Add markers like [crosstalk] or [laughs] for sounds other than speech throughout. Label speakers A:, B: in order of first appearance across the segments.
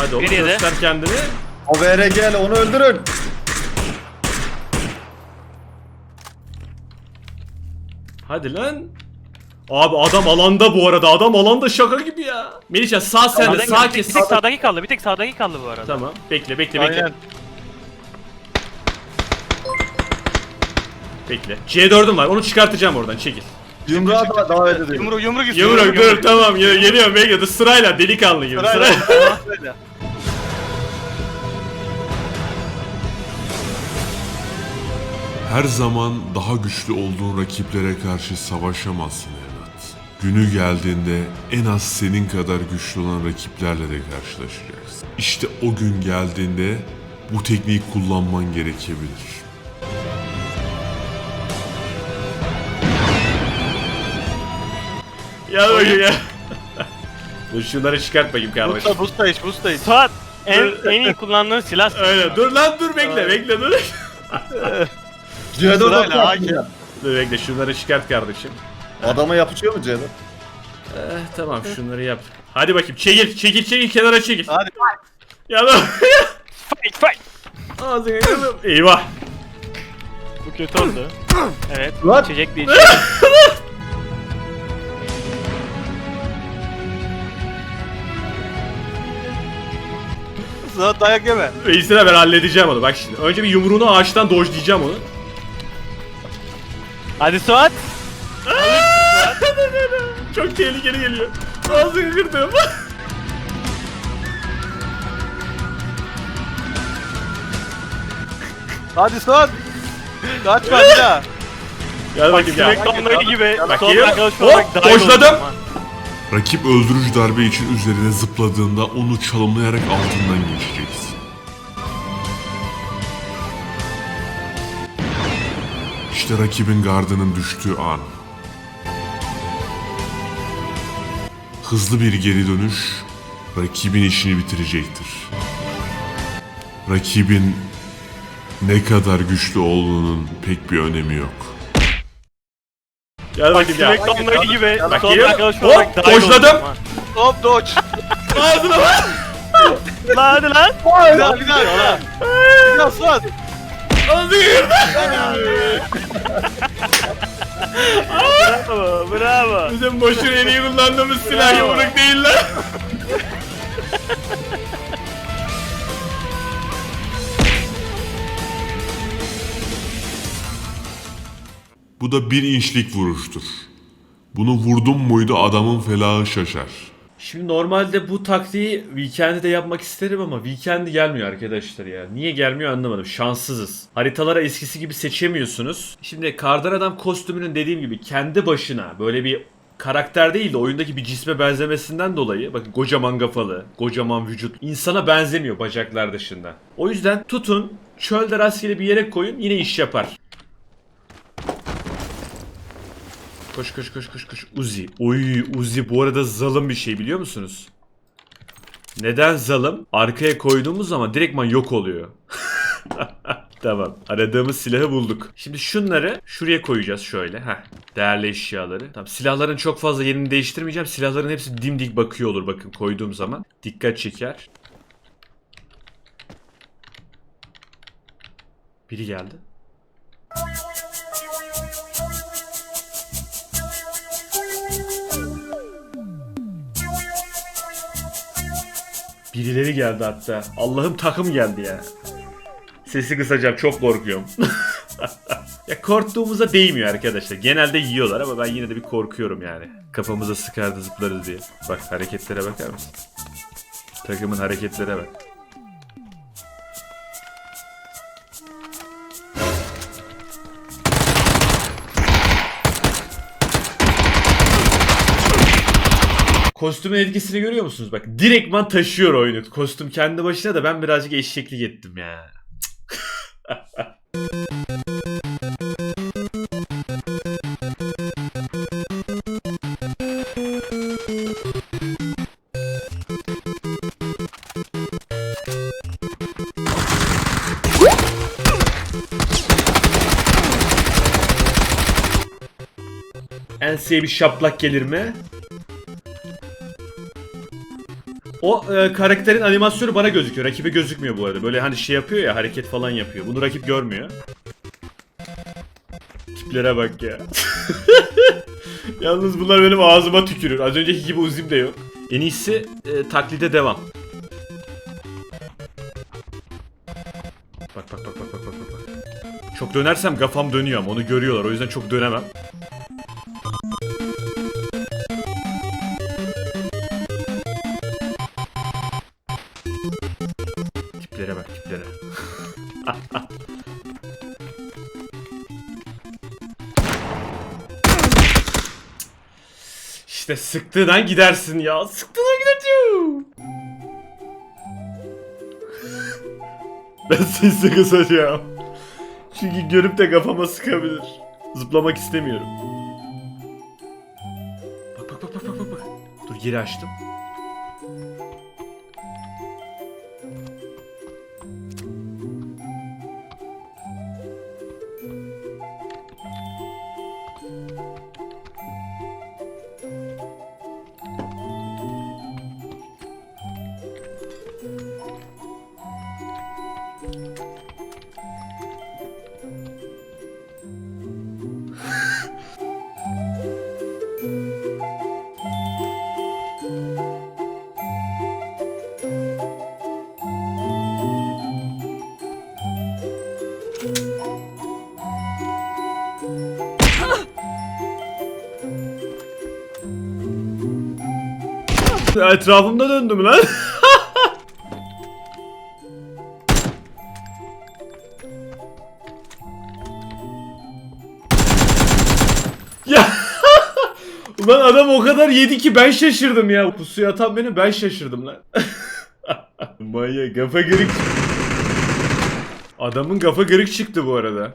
A: Hadi oğlum
B: Bir yedi.
A: göster kendini.
C: O vere gel onu öldürün.
A: Hadi lan. Abi adam alanda bu arada. Adam alanda şaka gibi ya. Melihcan sağ sende
B: Sağdaki-
A: sağ kes.
B: bir tek sağdaki kaldı. Bir tek sağdaki kaldı bu arada.
A: Tamam. Bekle bekle bekle.
C: Aynen.
A: Bekle. C4'üm var. Onu çıkartacağım oradan. Çekil.
C: Yumruğa da davet ediyorum.
B: Yumruk yumruk istiyor.
A: Yumruk dur tamam. Ya, geliyorum bekle. Dur sırayla delikanlı gibi. Sırayla.
B: Sırayla.
D: Her zaman daha güçlü olduğun rakiplere karşı savaşamazsın evlat. Günü geldiğinde en az senin kadar güçlü olan rakiplerle de karşılaşacaksın. İşte o gün geldiğinde bu tekniği kullanman gerekebilir.
A: ya bakayım ya. [laughs] Dur şunları çıkart bakayım kardeşim.
C: Busta busta iç busta iç.
B: Suat en, en iyi kullandığın silah.
A: Öyle dur lan dur bekle bekle dur. [laughs]
C: C4 Sırayla, atıyor hakim. ya.
A: dur bekle şunları çıkart kardeşim.
C: Adama yapışıyor mu C4?
A: Eh, tamam şunları yap. Hadi bakayım çekil çekil çekil kenara çekil.
C: Hadi.
A: Ya lan.
B: Fight fight.
A: Ağzına yakalım. Eyvah.
B: Bu kötü oldu. Evet.
C: Lan.
B: İçecek bir
C: Sıra dayak yeme.
A: Reisine ben halledeceğim onu bak şimdi. Önce bir yumruğunu ağaçtan dojlayacağım onu.
B: Hadi Suat. [laughs]
A: Çok tehlikeli geliyor. Ağzını kırdım. [laughs]
C: Hadi son. Kaçma bir daha.
A: Gel bakayım gel.
B: Smackdown'daki gibi. Son arkadaş
A: Hop,
B: oldum ama.
D: Rakip öldürücü darbe için üzerine zıpladığında onu çalımlayarak altından geçeceksin. İşte rakibin gardının düştüğü an. Hızlı bir geri dönüş rakibin işini bitirecektir. Rakibin ne kadar güçlü olduğunun pek bir önemi yok.
A: Gel bakayım gel.
B: Smackdown'daki gibi.
A: Bakayım.
B: arkadaş
A: Hop, dojladım.
C: Hop dodge.
A: Ağzına bak.
B: Lan hadi lan.
C: Bir daha bir daha. Bir daha. Bir
A: kırdım.
B: Bravo. Bravo.
A: Bizim boşuna en iyi kullandığımız silah yumruk değil lan.
D: Bu da bir inçlik vuruştur. Bunu vurdum muydu adamın felahı şaşar.
A: Şimdi normalde bu taktiği Weekend'de yapmak isterim ama Weekend gelmiyor arkadaşlar ya. Niye gelmiyor anlamadım. Şanssızız. Haritalara eskisi gibi seçemiyorsunuz. Şimdi Kardan Adam kostümünün dediğim gibi kendi başına böyle bir karakter değil de oyundaki bir cisme benzemesinden dolayı bakın kocaman kafalı, kocaman vücut insana benzemiyor bacaklar dışında. O yüzden tutun çölde rastgele bir yere koyun yine iş yapar. Koş koş koş koş koş. Uzi. Oy Uzi bu arada zalim bir şey biliyor musunuz? Neden zalim? Arkaya koyduğumuz zaman direktman yok oluyor. [laughs] tamam. Aradığımız silahı bulduk. Şimdi şunları şuraya koyacağız şöyle. Heh. Değerli eşyaları. Tamam. Silahların çok fazla yerini değiştirmeyeceğim. Silahların hepsi dimdik bakıyor olur bakın koyduğum zaman. Dikkat çeker. Biri geldi. Birileri geldi hatta. Allah'ım takım geldi ya. Sesi kısacağım çok korkuyorum. [laughs] ya korktuğumuza değmiyor arkadaşlar. Genelde yiyorlar ama ben yine de bir korkuyorum yani. Kafamıza sıkardı zıplarız diye. Bak hareketlere bakar mısın? Takımın hareketlere bak. Kostümün etkisini görüyor musunuz? Bak direktman taşıyor oyunu. Kostüm kendi başına da ben birazcık eşeklik ettim ya. Enseye bir şaplak gelir mi? O e, karakterin animasyonu bana gözüküyor. Rakibe gözükmüyor bu arada. Böyle hani şey yapıyor ya hareket falan yapıyor. Bunu rakip görmüyor. Tiplere bak ya. [laughs] Yalnız bunlar benim ağzıma tükürür. Az önceki gibi uzim de yok. En iyisi e, taklide devam. Bak bak bak bak bak bak bak. Çok dönersem kafam dönüyor ama onu görüyorlar. O yüzden çok dönemem. İşte sıktığından gidersin ya. Sıktığından gidersin. [laughs] ben sesi kısacağım. Çünkü görüp de kafama sıkabilir. Zıplamak istemiyorum. Bak bak bak bak bak. bak. Dur geri açtım. Etrafımda döndüm lan. [laughs] ya. [laughs] Ulan adam o kadar yedi ki ben şaşırdım ya. Pusuya atan benim ben şaşırdım lan. [laughs] Manyak kafa gırık. Adamın kafa gırık çıktı bu arada.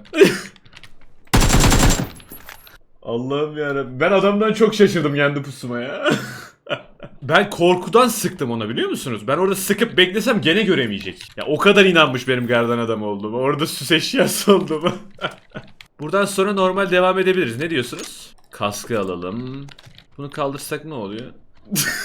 A: Allah'ım yarabbim. Ben adamdan çok şaşırdım kendi pusuma ya. Ben korkudan sıktım ona biliyor musunuz? Ben orada sıkıp beklesem gene göremeyecek. Ya o kadar inanmış benim gardan adam olduğuma. Orada süs eşyası [laughs] olduğuma. Buradan sonra normal devam edebiliriz. Ne diyorsunuz? Kaskı alalım. Bunu kaldırsak ne oluyor? [laughs]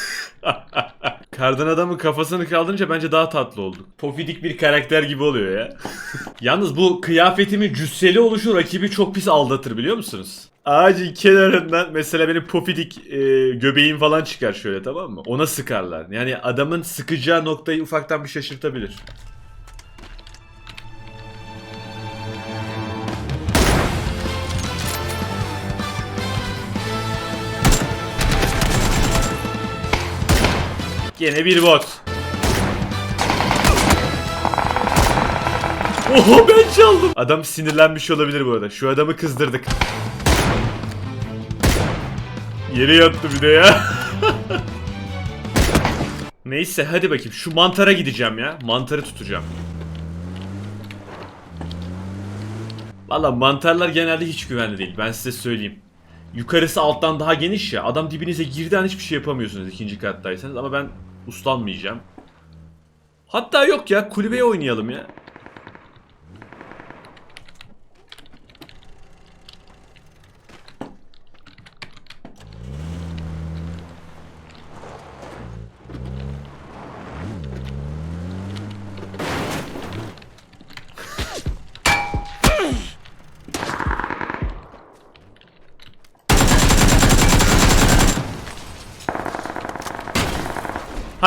A: Kardan adamın kafasını kaldırınca bence daha tatlı olduk. Pofidik bir karakter gibi oluyor ya. [laughs] Yalnız bu kıyafetimin cüsseli oluşu rakibi çok pis aldatır biliyor musunuz? Ağacın kenarından mesela benim pofidik e, göbeğim falan çıkar şöyle tamam mı? Ona sıkarlar. Yani adamın sıkacağı noktayı ufaktan bir şaşırtabilir. Gene bir bot. Oho ben çaldım. Adam sinirlenmiş olabilir bu arada. Şu adamı kızdırdık. Yere yattı bir de ya. [laughs] Neyse hadi bakayım şu mantara gideceğim ya. Mantarı tutacağım. Valla mantarlar genelde hiç güvenli değil. Ben size söyleyeyim. Yukarısı alttan daha geniş ya. Adam dibinize girdi an hiçbir şey yapamıyorsunuz ikinci kattaysanız. Ama ben uslanmayacağım. Hatta yok ya kulübeye oynayalım ya.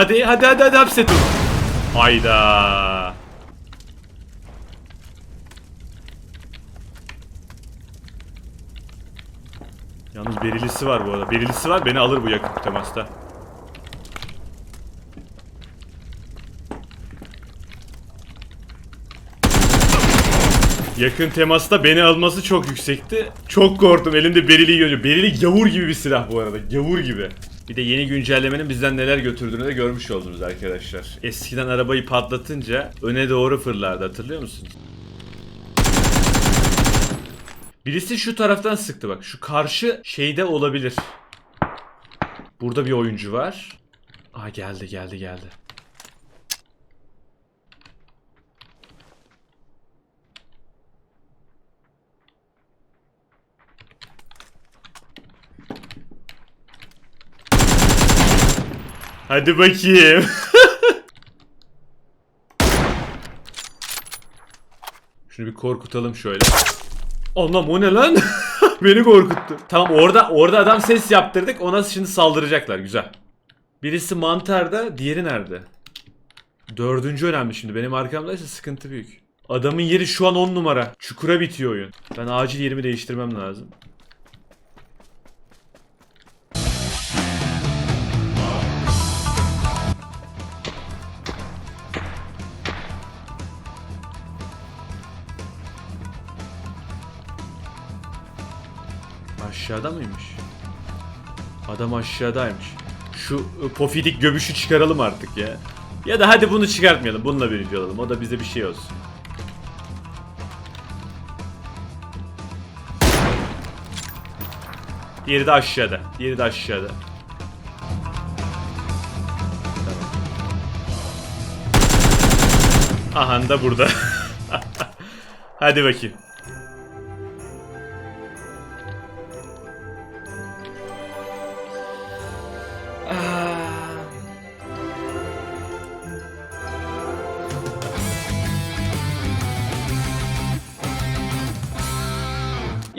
A: Hadi hadi hadi hadi hapset onu. Hayda. Yalnız berilisi var bu arada. Berilisi var beni alır bu yakın temasta. Yakın temasta beni alması çok yüksekti. Çok korktum elimde berili görünce. Berili gavur gibi bir silah bu arada. Gavur gibi. Bir de yeni güncellemenin bizden neler götürdüğünü de görmüş oldunuz arkadaşlar. Eskiden arabayı patlatınca öne doğru fırlardı hatırlıyor musunuz? Birisi şu taraftan sıktı bak. Şu karşı şeyde olabilir. Burada bir oyuncu var. Aa geldi geldi geldi. Hadi bakayım. [laughs] Şunu bir korkutalım şöyle. Anlam o ne lan? [laughs] Beni korkuttu. Tamam orada orada adam ses yaptırdık. Ona şimdi saldıracaklar. Güzel. Birisi mantarda, diğeri nerede? Dördüncü önemli şimdi. Benim arkamdaysa sıkıntı büyük. Adamın yeri şu an 10 numara. Çukura bitiyor oyun. Ben acil yerimi değiştirmem lazım. Aşağıda mıymış? Adam aşağıdaymış. Şu ı, pofidik göbüşü çıkaralım artık ya. Ya da hadi bunu çıkartmayalım. Bununla birinci olalım. O da bize bir şey olsun. Diğeri de aşağıda. Diğeri de aşağıda. Tamam. Aha da burada. [laughs] hadi bakayım.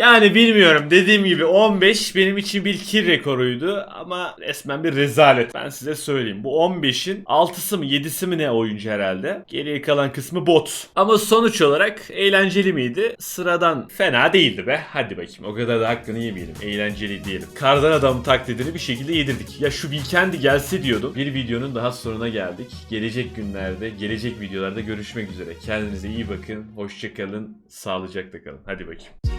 A: Yani bilmiyorum dediğim gibi 15 benim için bir kill rekoruydu ama resmen bir rezalet ben size söyleyeyim. Bu 15'in 6'sı mı 7'si mi ne oyuncu herhalde. Geriye kalan kısmı bot. Ama sonuç olarak eğlenceli miydi? Sıradan fena değildi be. Hadi bakayım o kadar da hakkını yemeyelim. Eğlenceli diyelim. Kardan adam taklidini bir şekilde yedirdik. Ya şu weekend'i gelse diyordum. Bir videonun daha sonuna geldik. Gelecek günlerde, gelecek videolarda görüşmek üzere. Kendinize iyi bakın. Hoşçakalın. Sağlıcakla kalın. Hadi bakayım.